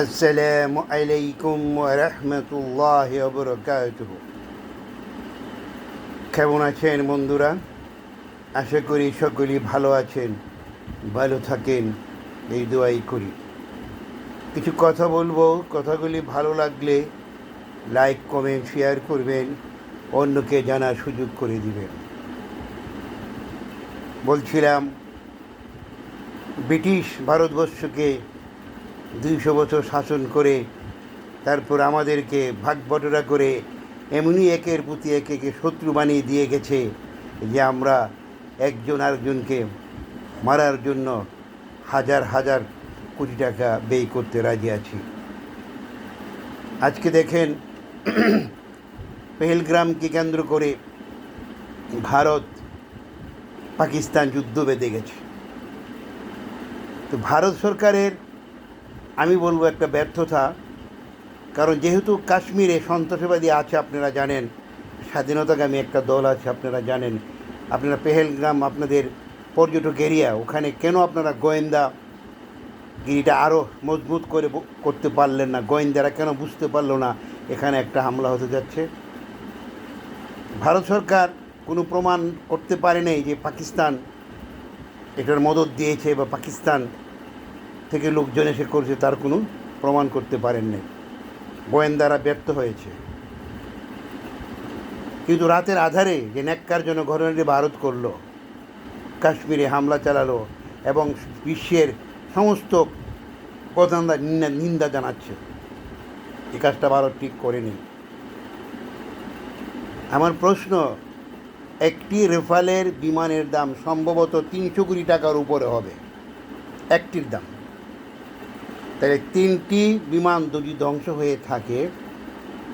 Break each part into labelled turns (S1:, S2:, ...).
S1: আসসালামু আলাইকুম রহমতুল্লাহ বরকাত কেমন আছেন বন্ধুরা? আশা করি সকলেই ভালো আছেন, ভালো থাকেন, এই দোয়াই করি। কিছু কথা বলব, কথাগুলি ভালো লাগলে লাইক, কমেন্ট, শেয়ার করবেন, অন্যকে জানার সুযোগ করে দিবেন। বলছিলাম, ব্রিটিশ ভারতবর্ষকে দুইশো বছর শাসন করে তারপর আমাদেরকে ভাগ বটরা করে এমনি একের প্রতি একে একে শত্রু বানিয়ে দিয়ে গেছে যে আমরা একজন আরেকজনকে মারার জন্য হাজার হাজার কোটি টাকা ব্যয় করতে রাজি আছি। আজকে দেখেন পেহেলগ্রামকে কেন্দ্র করে ভারত পাকিস্তান যুদ্ধ বেঁধে গেছে। তো ভারত সরকারের আমি বলব একটা ব্যর্থতা। কারণ যেহেতু কাশ্মীরে সন্ত্রাসবাদী আছে আপনারা জানেন, স্বাধীনতাগামী একটা দল আছে আপনারা জানেন, আপনারা পেহেলগ্রাম আপনাদের পর্যটক এরিয়া, ওখানে কেন আপনারা গোয়েন্দা গিরিটা আরও মজবুত করে করতে পারলেন না? গোয়েন্দারা কেন বুঝতে পারল না এখানে একটা হামলা হতে যাচ্ছে? ভারত সরকার কোনো প্রমাণ করতে পারে নাই যে পাকিস্তান এটার মদত দিয়েছে বা পাকিস্তান থেকে লোকজন এসে করছে, তার কোনো প্রমাণ করতে পারেন নাই গোয়েন্দারা ব্যর্থ হয়েছে। কিন্তু রাতের আধারে যে ন্যাক্কার জন্য ঘটনাটি ভারত করল, কাশ্মীরে হামলা চালালো এবং বিশ্বের সমস্ত নিন্দা নিন্দা জানাচ্ছে, এই কাজটা ভারত ঠিক করেনি। আমার প্রশ্ন, একটি রেফালের বিমানের দাম সম্ভবত তিনশো কোটি টাকার উপরে হবে, একটির দাম। তাহলে তিনটি বিমান যদি ধ্বংস হয়ে থাকে,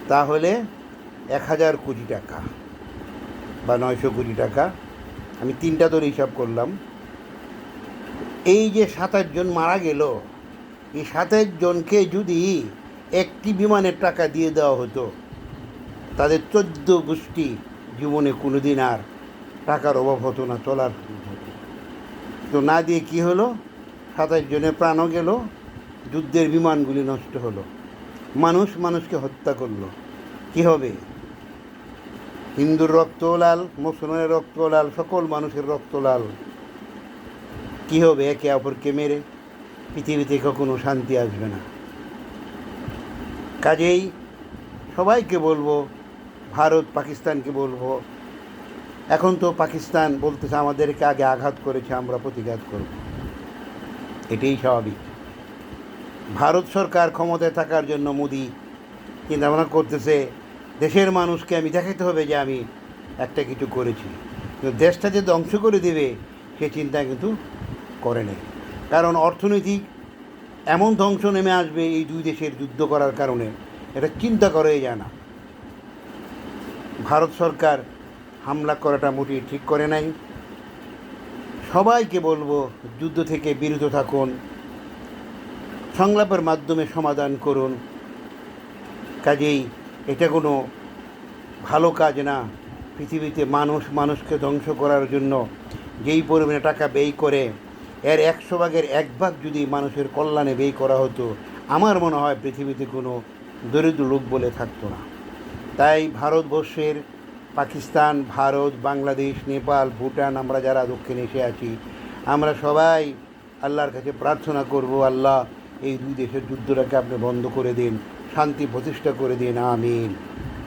S1: তাহলে এক হাজার কোটি টাকা বা নয়শো কোটি টাকা। আমি তিনটা ধরে হিসাব করলাম। এই যে সাতাশ জন মারা গেল, এই সাতাশ জনকে যদি একটি বিমানের টাকা দিয়ে দেওয়া হতো, তাদের চোদ্দ গোষ্ঠী জীবনে কোনো দিন আর টাকার অভাব হতো না, চলার তো না দিয়ে কি হলো? সাতাশ জনের প্রাণও গেল যুদ্ধের বিমানগুলি নষ্ট হলো। মানুষ মানুষকে হত্যা করল। কি হবে? হিন্দুর রক্ত লাল, মুসলমানের রক্ত লাল, সকল মানুষের রক্ত লাল। কি হবে? একে অপরকে মেরে পৃথিবীতে কখনো শান্তি আসবে না। কাজেই সবাইকে বলব, ভারত পাকিস্তানকে বলব, এখন তো পাকিস্তান বলতেছে আমাদেরকে আগে আঘাত করেছে, আমরা প্রতিঘাত করব। এটাই স্বাভাবিক। ভারত সরকার ক্ষমতায় থাকার জন্য মোদি চিন্তা ভাবনা করতেছে, দেশের মানুষকে আমি দেখাতে হবে যে আমি একটা কিছু করেছি। কিন্তু দেশটা যে ধ্বংস করে দেবে, সে চিন্তা কিন্তু করে নেই। কারণ অর্থনৈতিক এমন ধ্বংস নেমে আসবে এই দুই দেশের যুদ্ধ করার কারণে, এটা চিন্তা করাই যায় না। ভারত সরকার হামলা করাটা মোটেই ঠিক করে নাই। সবাইকে বলব, যুদ্ধ থেকে বিরত থাকুন। সংলাপের মাধ্যমে সমাধান করুন। কাজেই এটা কোনো ভালো কাজ না। পৃথিবীতে মানুষ, মানুষকে ধ্বংস করার জন্য যেই পরিমাণে টাকা ব্যয় করে, এর একশো ভাগের এক ভাগ যদি মানুষের কল্যাণে ব্যয় করা হতো, আমার মনে হয় পৃথিবীতে কোনো দরিদ্র লোক বলে থাকতো না। তাই ভারতবর্ষের পাকিস্তান, ভারত, বাংলাদেশ, নেপাল, ভুটান, আমরা যারা দক্ষিণ এশিয়া আছি, আমরা সবাই আল্লাহর কাছে প্রার্থনা করব, আল্লাহ এই দুই দেশের যুদ্ধটাকে আপনি বন্ধ করে দিন শান্তি প্রতিষ্ঠা করে দিন আমিন।